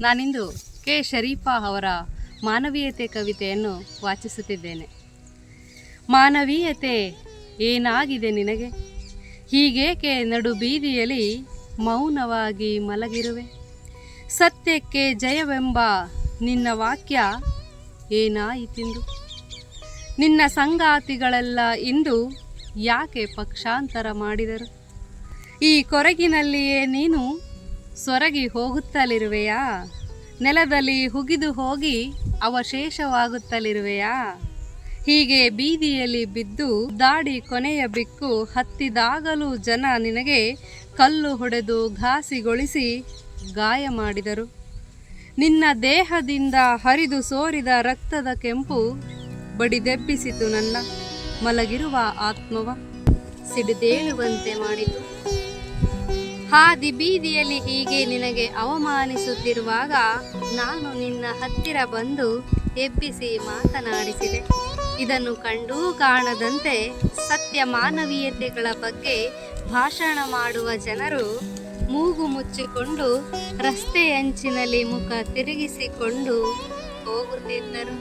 ನಾನಿಂದು K. Sharifa ಅವರ ಮಾನವೀಯತೆ ಕವಿತೆಯನ್ನು ವಾಚಿಸುತ್ತಿದ್ದೇನೆ. ಮಾನವೀಯತೆ ಏನಾಗಿದೆ ನಿನಗೆ? ಹೀಗೇಕೆ ನಡು ಬೀದಿಯಲ್ಲಿ ಮೌನವಾಗಿ ಮಲಗಿರುವೆ? ಸತ್ಯಕ್ಕೆ ಜಯವೆಂಬ ನಿನ್ನ ವಾಕ್ಯ ಏನಾಯಿತಿಂದು? ನಿನ್ನ ಸಂಗಾತಿಗಳೆಲ್ಲ ಇಂದು ಯಾಕೆ ಪಕ್ಷಾಂತರ ಮಾಡಿದರು? ಈ ಕೊರಗಿನಲ್ಲಿಯೇ ನೀನು ಸೊರಗಿ ಹೋಗುತ್ತಲಿರುವೆಯಾ? ನೆಲದಲ್ಲಿ ಹುಗಿದು ಹೋಗಿ ಅವಶೇಷವಾಗುತ್ತಲಿರುವೆಯಾ? ಹೀಗೆ ಬೀದಿಯಲ್ಲಿ ಬಿದ್ದು ದಾಡಿ ಕೊನೆಯ ಬಿಕ್ಕು ಹತ್ತಿದಾಗಲೂ ಜನ ನಿನಗೆ ಕಲ್ಲು ಹೊಡೆದು ಘಾಸಿಗೊಳಿಸಿ ಗಾಯ ಮಾಡಿದರು. ನಿನ್ನ ದೇಹದಿಂದ ಹರಿದು ಸೋರಿದ ರಕ್ತದ ಕೆಂಪು ಬಡಿದೆಬ್ಬಿಸಿತು ನನ್ನ ಮಲಗಿರುವ ಆತ್ಮವ ಸಿಡಿದೇಳುವಂತೆ ಮಾಡಿತು. ಹಾದಿ ಬೀದಿಯಲ್ಲಿ ಹೀಗೆ ನಿನಗೆ ಅವಮಾನಿಸುತ್ತಿರುವಾಗ ನಾನು ನಿನ್ನ ಹತ್ತಿರ ಬಂದು ಎಬ್ಬಿಸಿ ಮಾತನಾಡಿಸಿದೆ. ಇದನ್ನು ಕಂಡೂ ಕಾಣದಂತೆ ಸತ್ಯ ಮಾನವೀಯತೆಗಳ ಬಗ್ಗೆ ಭಾಷಣ ಮಾಡುವ ಜನರು ಮೂಗು ಮುಚ್ಚಿಕೊಂಡು ರಸ್ತೆಯಂಚಿನಲ್ಲಿ ಮುಖ ತಿರುಗಿಸಿಕೊಂಡು ಹೋಗುತ್ತಿದ್ದರು.